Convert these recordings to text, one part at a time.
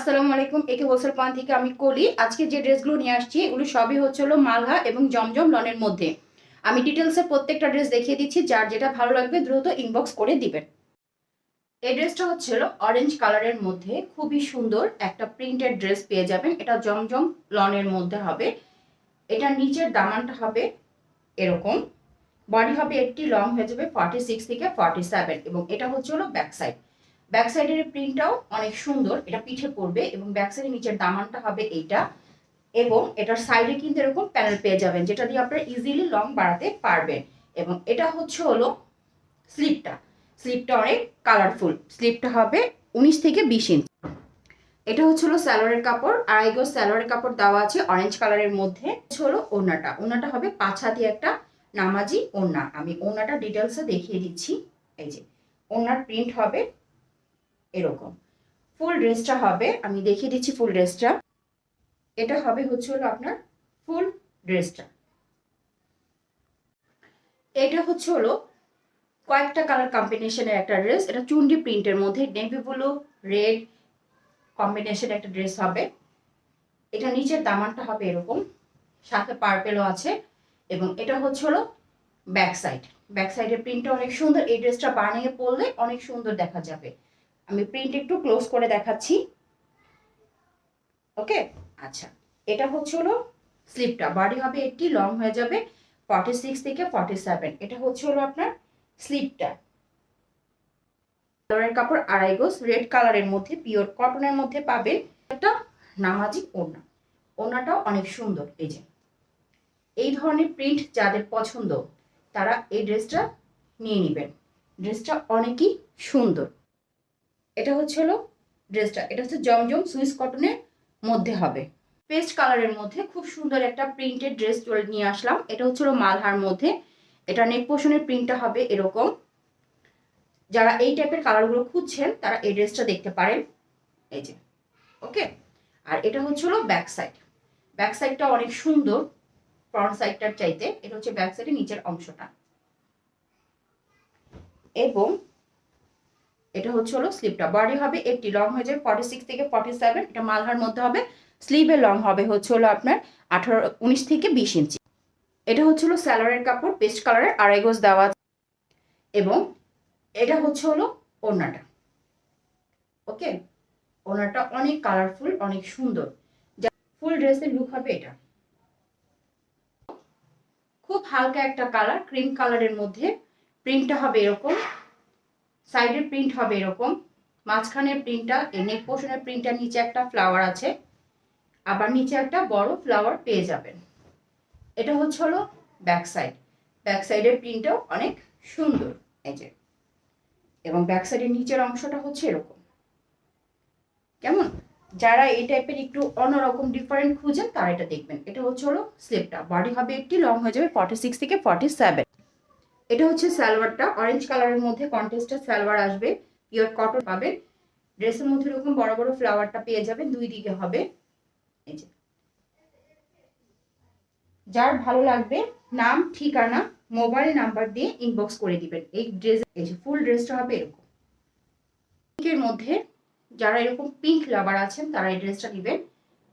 আসসালামু আলাইকুম, একে হোলসেল পয়েন্ট থেকে আমি কলি। আজকে যে ড্রেসগুলো নিয়ে আসছি, এগুলো সবই হচ্ছে হলো মালহা এবং জমজম লনের মধ্যে। আমি ডিটেলসে প্রত্যেকটা ড্রেস দেখিয়ে দিচ্ছি, যার যেটা ভালো লাগবে দ্রুত ইনবক্স করে দিবেন। এই ড্রেসটা হচ্ছিল অরেঞ্জ কালারের মধ্যে। খুবই সুন্দর একটা প্রিন্টেড ড্রেস পেয়ে যাবেন। এটা জমজম লনের মধ্যে হবে। এটা নিচের দামানটা হবে এরকম। বডি হবে একটি লং হয়ে যাবে ফর্টি সিক্স থেকে ফর্টি সেভেন এবং এটা হচ্ছে হলো ব্যাক সাইড ব্যাক সাইডের প্রিন্টটাও অনেক সুন্দর, এটা পিঠে পড়বে এবং ব্যাক সাইডের নিচের দামানটা হবে এইটা এবং এটার সাইডে কিন্তু এরকম প্যানেল পেয়ে যাবেন, যেটা দিয়ে আপনারা ইজিলি লং বাড়াতে পারবেন। এবং এটা হচ্ছে হলো স্লিপটা স্লিপটা অনেক কালারফুল স্লিপটা হবে উনিশ থেকে বিশ ইঞ্চ এটা হচ্ছে হলো স্যালোয়ারের কাপড়, আড়াই গজ স্যালোয়ারের কাপড় দেওয়া আছে অরেঞ্জ কালারের মধ্যে। হলো ওড়নাটা ওড়নাটা হবে পাঁচ হাতি একটা নামাজি ওড়না। আমি ওড়নাটা ডিটেলসে দেখিয়ে দিচ্ছি, এই যে। ওড়নার প্রিন্ট হবে এরকম। ফুল ড্রেসটা হবে, আমি দেখিয়ে দিচ্ছি ফুল ড্রেসটা এটা হবে হচ্ছে হলো আপনার ফুল ড্রেসটা এটা হচ্ছে হলো কয়েকটা কালার কম্বিনেশনের একটা ড্রেস এটা চুন্ডি প্রিন্টের মধ্যে নেভি ব্লু রেড কম্বিনেশন একটা ড্রেস হবে। এটা নিচের দামানটা হবে এরকম। সাথে পার্পেলও আছে। এবং এটা হচ্ছে হলো ব্যাক সাইড ব্যাক সাইডের প্রিন্টটা অনেক সুন্দর। এই ড্রেসটা বানিয়ে পরলে অনেক সুন্দর দেখা যাবে। আমি প্রিন্ট একটু ক্লোজ করে দেখাচ্ছি। ওকে আচ্ছা। এটা হচ্ছে হলো স্লিপটা বডি হবে একটি লং হয়ে যাবে ফর্টি সিক্স থেকে ফর্টি সেভেন এটা হচ্ছে হলো আপনার স্লিপটা কালারের কাপড় আড়াই গোস রেড কালারের মধ্যে পিওর কটনের মধ্যে পাবেন একটা নামাজি ওড়না। ওড়নাটাও অনেক সুন্দর এই যে। এই ধরনের প্রিন্ট যাদের পছন্দ তারা এই ড্রেসটা নিয়ে নেবেন। ড্রেসটা অনেকই সুন্দর। এটা হচ্ছে হলো ড্রেসটা, এটা হচ্ছে জমজম সুইস কটনের মধ্যে হবে। পেস্ট কালারের মধ্যে খুব সুন্দর একটা প্রিন্টেড ড্রেস চলে নিয়ে আসলাম। এটা হচ্ছে হলো মালহার মধ্যে। এটা নেক পোষণের প্রিন্টটা হবে এরকম। যারা এই টাইপের কালারগুলো খুঁজছেন, তারা এই ড্রেসটা দেখতে পারেন। এই যে, ওকে? আর এটা হচ্ছে হলো ব্যাক সাইড। ব্যাক সাইডটা অনেক সুন্দর, ফ্রন্ট সাইডটার চাইতে। এটা হচ্ছে ব্যাক সাইডের নিচের অংশটা। এবং এটা হচ্ছে হলো স্লিপটা। বডি হবে একটি লং হয়ে যাবে ফর্টি সিক্স থেকে ফর্টি সেভেন এটা মালহার মধ্যে হবে। স্লিভের লং হবে হচ্ছে হলো আপনার আঠারো, উনিশ থেকে বিশ ইঞ্চি এটা হচ্ছে হলো স্যালোয়ারের কাপড় পেস্ট কালারের আড়াই গোজ দেওয়া এবং এটা হচ্ছে হলো ওড়নাটা। ওকে ওড়নাটা অনেক কালারফুল অনেক সুন্দর। ফুল ড্রেসের লুক হবে এটা। খুব হালকা একটা কালার ক্রিম কালারের মধ্যে প্রিন্টটা হবে এরকম। সাইডের প্রিন্ট হবে এরকম। মাঝখানের প্রিন্টটা নেক পোর্শনের প্রিন্টটা নিচে একটা ফ্লাওয়ার আছে। আবার নিচে একটা বড় ফ্লাওয়ার পেয়ে যাবেন। এটা হচ্ছে হলো ব্যাক সাইড ব্যাক সাইডের প্রিন্টটাও অনেক সুন্দর। এই যে। এবং ব্যাক সাইডের নিচের অংশটা হচ্ছে এরকম। কেমন? যারা এই টাইপের একটু অন্যরকম ডিফারেন্ট খুঁজেন, তারা এটা দেখবেন। এটা হচ্ছে হলো স্লিপটা বডি হবে একটি লং হয়ে যাবে ফর্টি সিক্স থেকে ফর্টি সেভেন এটা হচ্ছে সালোয়ারটা। অরেঞ্জ কালারের মধ্যে কন্টেস্টের সালোয়ার আসবে। পিওর কটন পাবে। ড্রেসের মধ্যে এরকম বড় বড় ফ্লাওয়ারটা পেয়ে যাবে। দুই দিকে হবে। এই যে। যার ভালো লাগবে, নাম, ঠিকানা মোবাইল নাম্বার দিয়ে ইনবক্স করে দিবেন। এই ড্রেস এই যে ফুল ড্রেসটা হবে এরকম। পিঙ্কের মধ্যে যারা এরকম পিঙ্ক লাভার আছেন, তারা এই ড্রেসটা নেবেন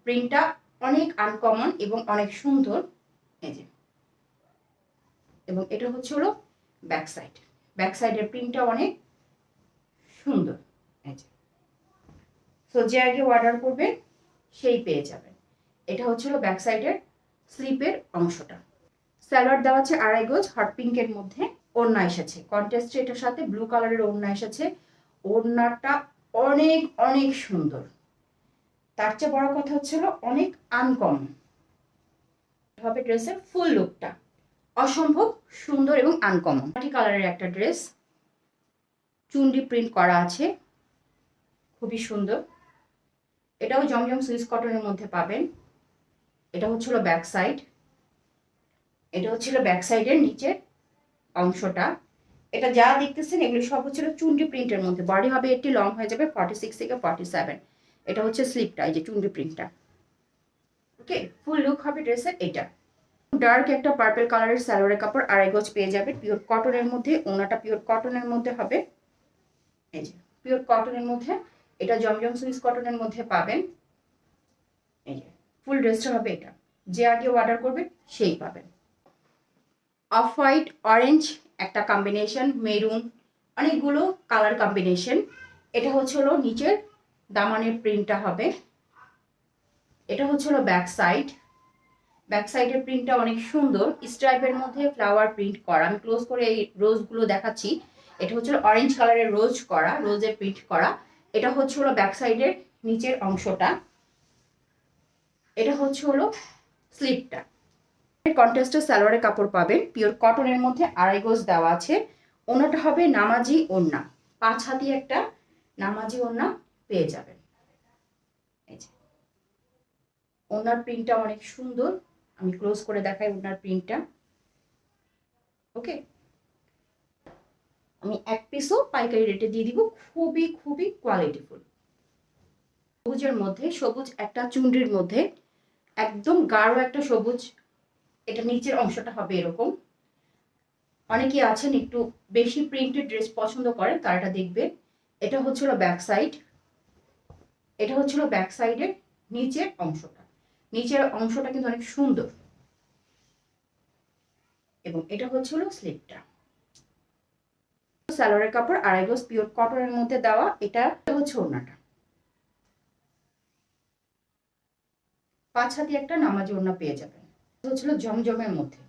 প্রিন্টটা অনেক আনকমন এবং অনেক সুন্দর। এই যে। এবং এটা হচ্ছে হলো ব্যাক সাইড ব্যাক সাইডের প্রিন্টটা অনেক সুন্দর। এই যে। সো যে আগে অর্ডার করবেন সেই পেয়ে যাবেন এটা হচ্ছিল ব্যাক সাইডের স্লিপের অংশটা। স্যালোয়ার দেওয়া আছে আড়াই গোজ হট পিঙ্কের মধ্যে ওড়না এসেছে। কন্টেস্ট এটার সাথে ব্লু কালারের ওড়না এসেছে। ওড়নাটা অনেক অনেক সুন্দর। তার চেয়ে বড় কথা হচ্ছিল অনেক আনকমন হবে ড্রেসের ফুল লুকটা অসম্ভব, সুন্দর এবং আনকমন মাটি কালারের একটা ড্রেস। চুন্ডি প্রিন্ট করা আছে। খুবই সুন্দর। এটাও জমজম সুইস কটনের মধ্যে পাবেন। এটা হচ্ছিল ব্যাক সাইড এটা হচ্ছিল ব্যাক সাইডের নিচে অংশটা। এটা যা দেখতেছেন এগুলো সব হচ্ছিল চুন্ডি প্রিন্টের মধ্যে। বডি হবে একটি লং হয়ে যাবে ফর্টি সিক্স থেকে ফর্টি সেভেন এটা হচ্ছে স্লিপটা এই যে চুন্ডি প্রিন্টটা। ওকে ফুল লুক হবে ড্রেসের এটা ডার্ক একটা পার্পেল কালারের স্যালোয়ারের কাপড় আড়াই গজ পেয়ে যাবে। পিওর কটনের মধ্যে, ওনাটা পিওর কটনের মধ্যে হবে। এই যে, পিওর কটনের মধ্যে, এটা জমজম সুইস কটনের মধ্যে পাবেন। এই যে, ফুল ড্রেসটা হবে এটা। যে আগে অর্ডার করবে, সেই পাবেন। অফ হোয়াইট, অরেঞ্জ একটা কম্বিনেশন মেরুন, অনেকগুলো কালার কম্বিনেশন এটা হচ্ছে হলো নিচের দামানের প্রিন্টটা হবে। এটা হচ্ছে হলো ব্যাক সাইড ব্যাক সাইডের প্রিন্টটা অনেক সুন্দর। স্ট্রাইপের মধ্যে ফ্লাওয়ার প্রিন্ট করা। আমি ক্লোজ করে এই রোজগুলো দেখাচ্ছি। এটা হচ্ছে অরেঞ্জ কালারের রোজ করা রোজের প্রিন্ট করা। এটা হচ্ছে হলো ব্যাক সাইডের নিচের অংশটা। এটা হচ্ছে হলো স্লিপটা কন্টেস্টের সালোয়ারের কাপড় পাবেন। পিওর কটনের মধ্যে আড়াই গোজ দেওয়া আছে। ওনাটা হবে নামাজি ওন্না পাঁচ হাতি একটা নামাজি ওন্না পেয়ে যাবেন। ওনার প্রিন্টটা অনেক সুন্দর। আমি ক্লোজ করে দেখাই ওনার প্রিন্টটা। ওকে আমি এক পিসও পাইকারি রেটে দিয়ে দিব, খুবই খুবই কোয়ালিটিফুল সবুজের মধ্যে, সবুজ একটা চুনরির মধ্যে, একদম গাঢ় একটা সবুজ, এটা নিচের অংশটা হবে এরকম। অনেকেই আছেন একটু বেশি প্রিন্টেড ড্রেস পছন্দ করেন, তারা এটা দেখবে। এটা হচ্ছিল ব্যাক সাইড এটা হচ্ছিল ব্যাক সাইডের নিচের অংশটা। নিচের অংশটা কিন্তু অনেক সুন্দর। এবং এটা হচ্ছিল স্লিপটা। সালোয়ারের কাপড়, আড়াই গজ পিওর কটনের মধ্যে দেওয়া, এটা হচ্ছে ওড়নাটা। পাঁচ হাতি একটা নামাজি ওড়না পেয়ে যাবেন। হচ্ছিল জমজমের মধ্যে।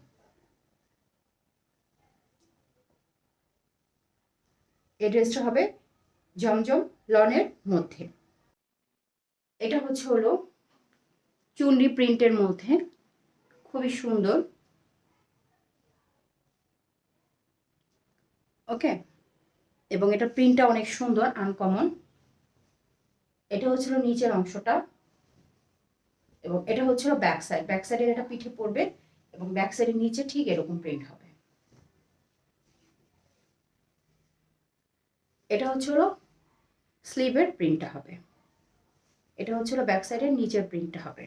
এই ড্রেসটা হবে জমজম লনের মধ্যে। এটা হচ্ছে হলো চুনরি প্রিন্টের মধ্যে। খুবই সুন্দর। ওকে? এবং এটা প্রিন্টটা অনেক সুন্দর আনকমন এটা হচ্ছিল নিচের অংশটা। এবং এটা হচ্ছিল ব্যাক সাইড ব্যাক সাইডের এটা পিঠে পড়বে এবং ব্যাক সাইডের নিচে ঠিক এরকম প্রিন্ট হবে। এটা হচ্ছে হলো স্লিভের প্রিন্টটা হবে। এটা হচ্ছে হলো ব্যাক সাইডের নিচের প্রিন্টটা হবে।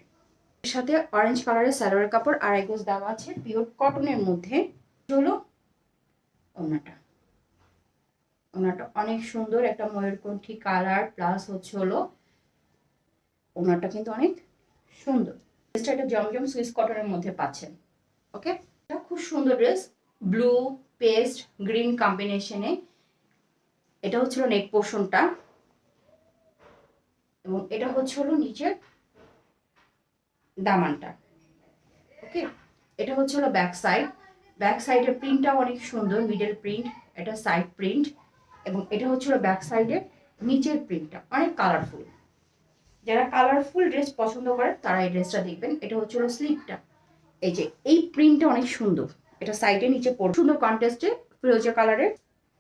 এর সাথে অরেঞ্জ কালারের স্যালোয়ার কাপড়, আড়াই গোজ দেওয়া আছে পিওর কটনের মধ্যে। হলো ওনাটা। ওনাটা অনেক সুন্দর, একটা ময়ূরকণ্ঠী কালার প্লাস হচ্ছে হলো ওনাটা কিন্তু অনেক সুন্দর। ড্রেসটা একটা জমজম সুইস কটনের মধ্যে পাচ্ছেন ওকে খুব সুন্দর ড্রেস ব্লু পেস্ট গ্রিন কম্বিনেশনে এটা হচ্ছিল নেক পোর্শনটা এবং এটা হচ্ছে হলো নিচের দামানটা। ওকে? এটা হচ্ছে হলো ব্যাক সাইড ব্যাক সাইডের প্রিন্টটা অনেক সুন্দর মিডল প্রিন্ট এটা সাইড প্রিন্ট এবং এটা হচ্ছে হলো ব্যাক সাইডের নিচের প্রিন্টটা অনেক কালারফুল যারা কালারফুল ড্রেস পছন্দ করে, তারা এই ড্রেসটা দেখবেন। এটা হচ্ছে হলো স্লিপটা এই যে, এই প্রিন্টটা অনেক সুন্দর। এটা সাইডে নিচে পড়ে সুন্দর কন্টেস্টে ফিরোজা কালারের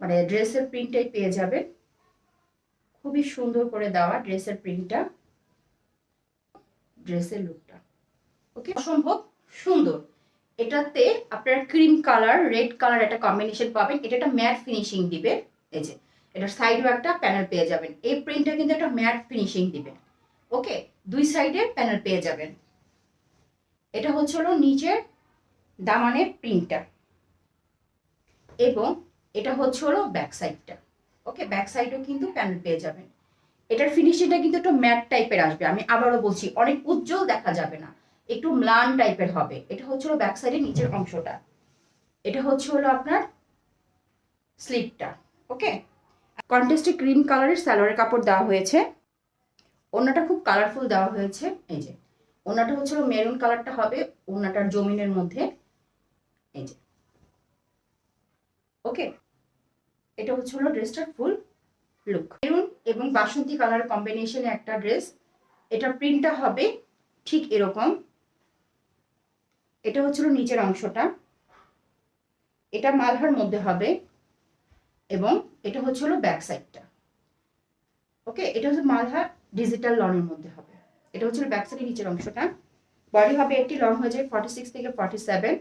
মানে ড্রেসের প্রিন্টটাই পেয়ে যাবে খুবই সুন্দর করে দেওয়া ড্রেসের প্রিন্টটা ড্রেসের লুকটা ওকে? অসম্ভব সুন্দর। এটাতে আপনার ক্রিম কালার রেড কালার একটা কম্বিনেশন পাবেন। এটা একটা ম্যাট ফিনিশিং দিবে। এই যে, এটার সাইডেও একটা প্যানেল পেয়ে যাবেন। এই প্রিন্টটা কিন্তু একটা ম্যাট ফিনিশিং দিবে। ওকে? দুই সাইডে প্যানেল পেয়ে যাবেন। এটা হচ্ছে হলো নিচের দামানের প্রিন্টটা এবং এটা হচ্ছে হলো ব্যাক সাইডটা ওকে? ব্যাক সাইডেও কিন্তু প্যানেল পেয়ে যাবেন। এটার ফিনিশিংটা কিন্তু একটু ম্যাট টাইপের আসবে। আমি আবারও বলছি, অনেক উজ্জ্বল দেখা যাবে না। একটু ম্লান টাইপের হবে। এটা হচ্ছে হলো ব্যাক সাইডের নিচের অংশটা। এটা হচ্ছে হলো আপনার স্লিপটা, ওকে? কন্টেস্টে ক্রিম কালারের স্যালোয়ারের কাপড় দেওয়া হয়েছে। ওনাটা খুব কালারফুল দেওয়া হয়েছে। এই যে ওনাটা হচ্ছে মেরুন কালারটা হবে ওনাটার জমিনের মধ্যে। এই যে, ওকে? এটা হচ্ছে হলো ড্রেসটার ফুল লুক মেরুন এবং বাসন্তী কালার কম্বিনেশনে একটা ড্রেস এটা প্রিন্টটা হবে ঠিক এরকম। এটা হচ্ছিল নিচের অংশটা। এটা মালহার মধ্যে হবে এবং এটা হচ্ছে হলো ব্যাক সাইডটা ওকে এটা হচ্ছে মালহা ডিজিটাল লনের মধ্যে হবে। এটা হচ্ছে ব্যাক সাইডের নিচের অংশটা। বডি হবে একটি লং হয়ে যায় ফর্টি সিক্স থেকে ফর্টি সেভেন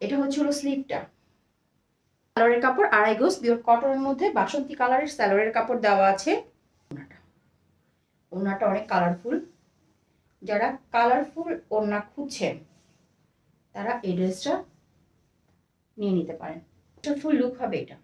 এটা হচ্ছে হলো স্লিপটা সালোয়ারের কাপড় আড়াই গোজ। পিওর কটনের মধ্যে বাসন্তী কালারের স্যালোয়ারের কাপড় দেওয়া আছে। ওনাটা ওনাটা অনেক কালারফুল যারা কালারফুল ওড়না খুঁজছেন তারা এই ড্রেসটা নিয়ে নিতে পারেন। ফুল লুক হবে এটা।